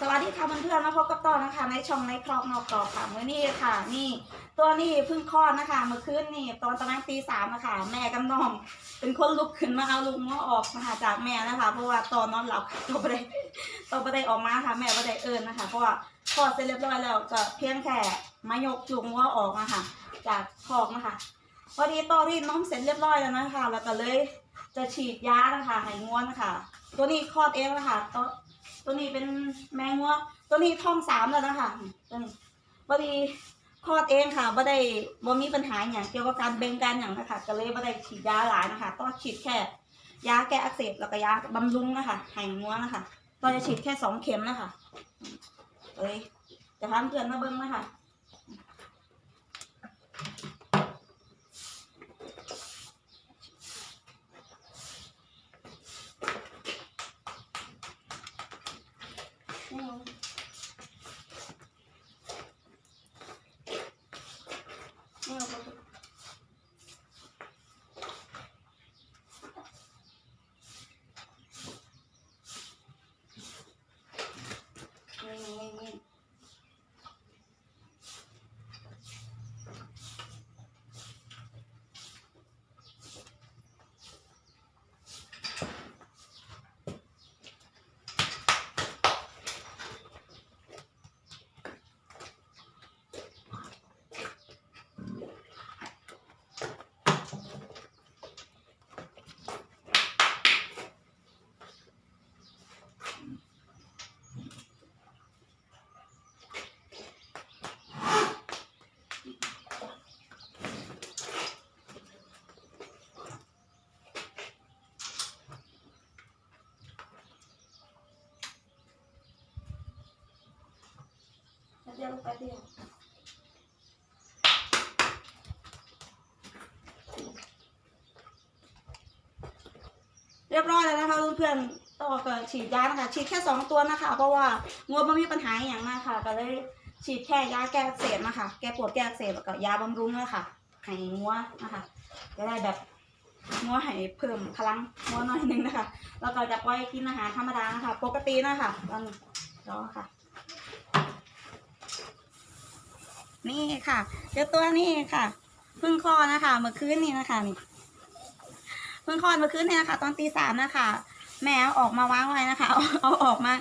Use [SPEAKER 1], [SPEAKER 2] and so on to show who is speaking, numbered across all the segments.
[SPEAKER 1] สวัสดีค่ะเพื่อนๆมาพบกับต่อนะคะ ในช่องในครอบนอกกรอบค่ะเมื่อนี้ค่ะ นี่ตัวนี้เพิ่งคลอดนะคะเมื่อคืนนี่ตอนประมาณตีสามนะคะแม่กับน้อง เป็นคนลุกขึ้นมาเอาลูกง้อออกนะคะจากแม่นะคะ เพราะว่าตอนนอนหลับตัวไม่ได้ตัวไม่ได้ออกมาค่ะ แม่ไม่ได้เอิญนะคะ เพราะว่าคลอดเสร็จเรียบร้อยแล้วก็เพียงแค่มายกลูกง้อออกมาค่ะ จากคอกนะคะพอดีต่อรีดน้องเสร็จเรียบร้อยแล้วนะคะ แล้วก็เลยจะฉีดยานะคะให้ง้วนนะคะตัวนี้คลอดเองนะคะตัว ตัวนี้เป็นแมงวัวตัวนี้ท้องสามแล้วนะคะตัวนี้อดีคลอดเองค่ะบ่ได้บ่มีปัญหาอย่างเกี่ยวกับการเบ่งการอย่างนะคะก็เลยบ่ได้ฉีดยาหลายนะคะต้องฉีดแค่ ยาแก้อักเสบแล้วก็ยาบำรุงนะคะให้งัวนะคะต้องจะฉีดแค่สองเข็มนะคะเอ้ยจะทำเกินมาเบิ้งนะคะ นี่นี่เราก็นี่นี่นี่ เดียวไปเดียวเรียบร้อยแล้วนะคะเพื่อนๆต่อกับฉีดยานะคะฉีดแค่สองตัวนะคะ เพราะว่างัวไม่มีปัญหาอย่างมากค่ะ ก็เลยฉีดแค่ยาแก้อักเสบนะคะ แก้ปวดแก้อักเสบแล้วก็ยาบำรุงนะคะให้งัวนะคะจะได้แบบงัวให้เพิ่มพลังงัวหน่อยนึงนะคะ แล้วก็จะปล่อยกินอาหารธรรมดานะคะ ปกตินะคะตอนรอค่ะ นี่ค่ะเจ้าตัวนี้ค่ะเพิ่งคลอดนะคะ เมื่อคืนนี้นะคะนี่เพิ่งคลอดเมื่อคืนนี้นะคะตอนตีสามนะคะ แม่เอาออกมาวางไว้นะคะเอาเอาออกมา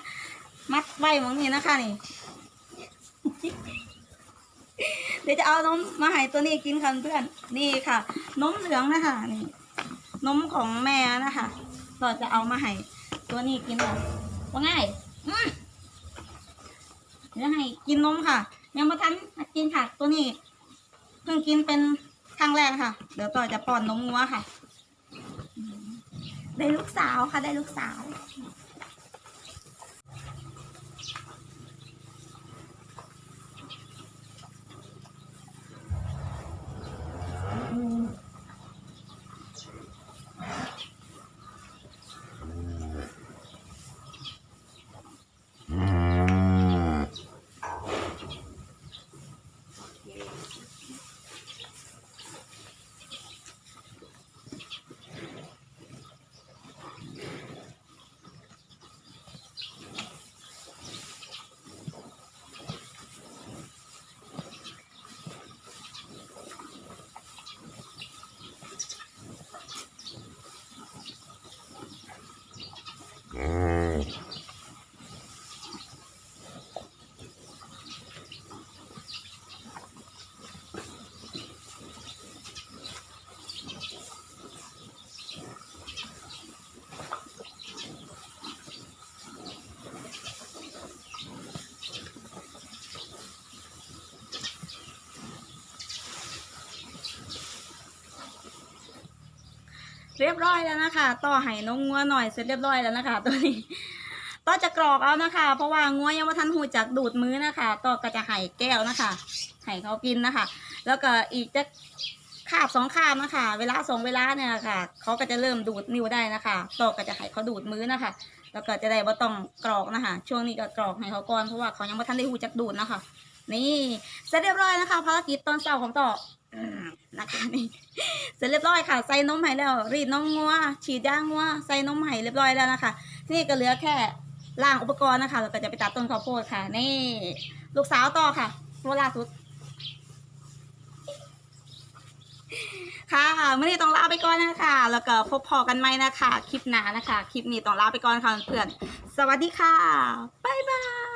[SPEAKER 1] มัดไว้เมือนนี้นะคะนี่ เดี๋ยวจะเอานมมาให้ตัวนี้กินค่ะเพื่อนนี่ค่ะนมเหลืองนะคะนี่นมของแม่นะคะเราจะเอามาให้ตัวนี้กินค่ะว่าง่ายอืมเดี๋ยวให้กินนมค่ะ ยังมาทันกินค่ะ ตัวนี้เพิ่งกินเป็นครั้งแรกค่ะ เดี๋ยวต่อจะป้อนนมงัวค่ะ ได้ลูกสาวค่ะ ได้ลูกสาว เรียบร้อยแล้วนะคะ ต่อไห้นงงัวหน่อยเสร็จเรียบร้อยแล้วนะคะ ตัวนี้ต่อจะกรอกเอานะคะ เพราะว่างัวยังไม่ทันหูจากดูดมือนะคะ ต่อก็จะไห้แก้วนะคะไห้เขากินนะคะ แล้วก็อีกจะคาบสองคาบนะคะ เวลาสองเวลาเนี่ยค่ะเขาก็จะเริ่มดูดนิ้วได้นะคะ ต่อก็จะไห้เขาดูดมือนะคะ แล้วก็จะได้ว่าต้องกรอกนะคะ ช่วงนี้ก็กรอกให้เขาก่อนเพราะว่าเขายังไม่ทันได้หูจักดูดนะคะ นี่เสร็จเรียบร้อยนะคะภารกิจตอนเช้าของต่อ นะคะนี่เสร็จเรียบร้อยค่ะ ใส่นมให้แล้ว รีดนมงัวฉีดยางัวใส่นมให้เรียบร้อยแล้วนะคะนี่ก็เหลือแค่ล่างอุปกรณ์นะคะแล้วก็จะไปตัดต้นข้าวโพดค่ะ นี่ ลูกสาวต่อค่ะตัวล่าสุด ค่ะมื่อนี้ต้องลาไปก่อนนะคะ แล้วก็พบพอกันไหมนะคะ คลิปหน้านะคะ คลิปนี้ต้องลาไปก่อนค่ะเพื่อนสวัสดีค่ะบ๊ายบาย